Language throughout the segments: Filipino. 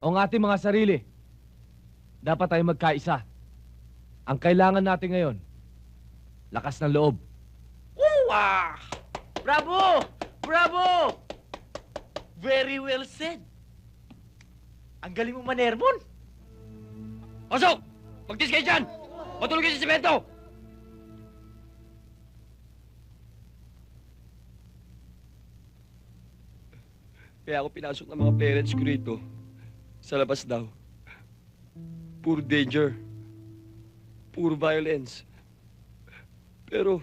o ang ating mga sarili, dapat tayo magkaisa. Ang kailangan natin ngayon, lakas ng loob. Wow! Bravo! Bravo! Very well said. Ang galing mo manermon. Pasok! Magtis kayo dyan! Matulog kayo sa simento! Kaya ako pinasok ng mga parents ko rito. Sa labas daw. Puro danger. Puro violence. Pero...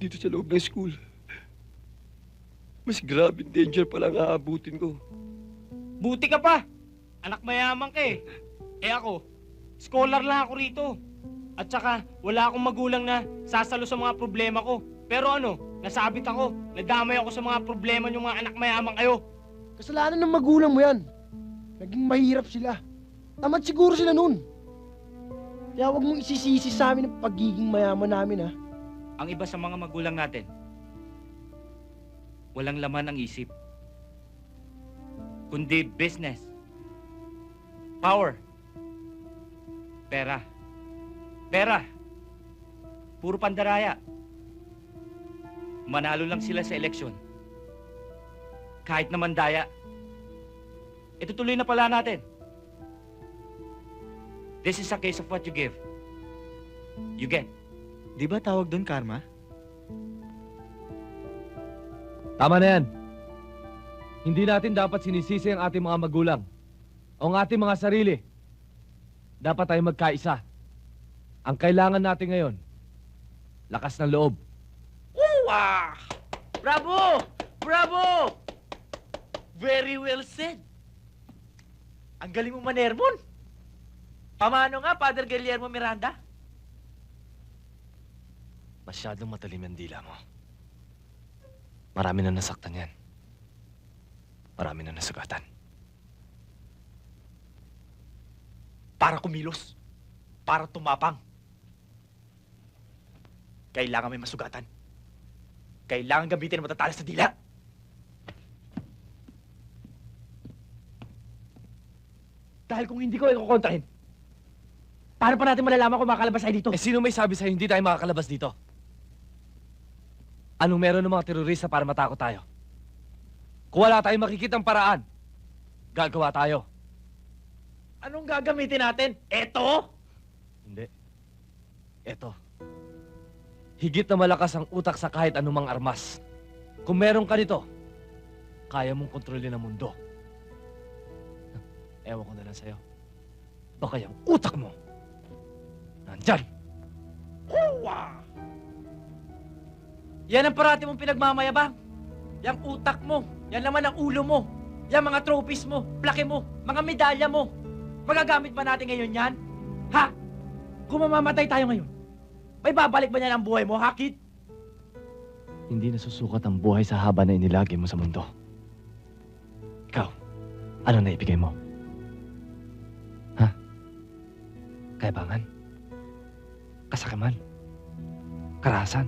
Dito sa loob ng school, mas grabe danger pala ang aabutin ko. Buti ka pa. Anak mayaman ka eh. Eh ako, scholar lang ako rito. At saka, wala akong magulang na sasalo sa mga problema ko. Pero ano, nasabit ako. Nadamay ako sa mga problema ng mga anak mayaman kayo. Kasalanan ng magulang mo yan. Naging mahirap sila. Tamad siguro sila nun. Kaya huwag mong isisisi sa amin ang pagiging mayaman namin, ha? Ang iba sa mga magulang natin, walang laman ang isip. Kundi business. Power. Pera. Pera. Puro pandaraya. Manalo lang sila sa eleksyon. Kahit naman daya. Itutuloy na pala natin. This is a case of what you give. You get. Di ba tawag doon karma? Tama na yan. Hindi natin dapat sinisisi ang ating mga magulang o ang ating mga sarili. Dapat tayo magkaisa. Ang kailangan natin ngayon, lakas ng loob. Wow! Bravo! Bravo! Very well said. Ang galing mo manermon. Pamano nga, Father Guillermo Miranda? Masyadong matalim ang dila mo. Marami na nasaktan yan. Marami na nasugatan. Para kumilos. Para tumapang. Kailangan may masugatan. Kailangan gamitin ang matatalas sa dila. Dahil kung hindi ko ikukontrahin, paano pa natin malalaman kung makalabas tayo dito? Eh sino may sabi sa'yo hindi tayo makakalabas dito? Anong meron ng mga terorista para matakot tayo? Kung wala tayong makikitang paraan, gagawa tayo. Anong gagamitin natin? Eto? Hindi. Eto. Higit na malakas ang utak sa kahit anumang armas. Kung meron ka nito, kaya mong kontrolin ang mundo. Ewan ko na lang sa'yo. Baka yung utak mo, nandyan. Huwa! Yan ang parati mong pinagmamayabang. Yang utak mo, yan naman ang ulo mo. Yan mga trophies mo, plake mo, mga medalya mo. Magagamit ba natin ngayon yan? Ha? Kung mamamatay tayo ngayon, may babalik ba niyan ang buhay mo, ha, kid? Hindi nasusukat ang buhay sa haba na inilagay mo sa mundo. Ikaw, ano na ibigay mo? Ha? Kayabangan? Kasakiman? Karahasan?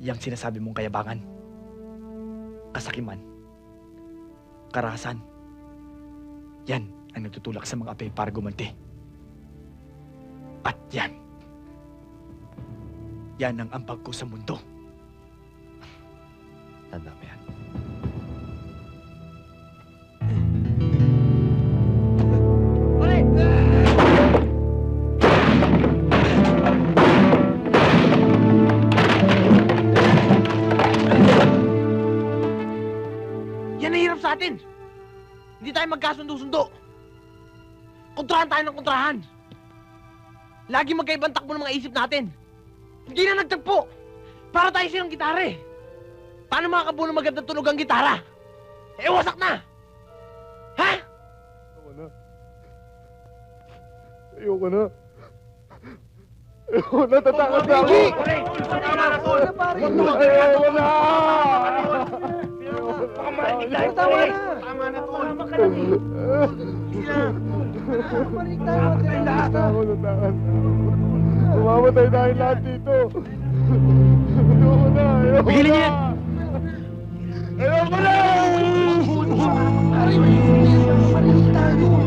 Yang sinasabi mong kayabangan, kasakiman, karahasan, yan ang nagtutulak sa mga ape para gumanti. At yan, yan ang ambag ko sa mundo. Tanda mo yan. Yan ang sa atin. Hindi tayo magkasundo-sundo. Kontrahan tayo ng kontrahan. Lagi magkaibang takbo ng mga isip natin. Hindi na nagtagpo. Para tayo silang gitara eh. Paano makakabuo ng magandang tunog ang gitara? Eh, wasak na! Ha? Ayoko na. Ayoko na. Ayoko na, tatakot na ako. Tama na, Tol! Ayoko na! Tama na! Tama na, Tol! Tama na eh! Balik tayo lahat. Tayo lahat dito. Ayoko na, ayoko na. Pigilin niya! Ayoko na! Ayoko na! Ayoko na!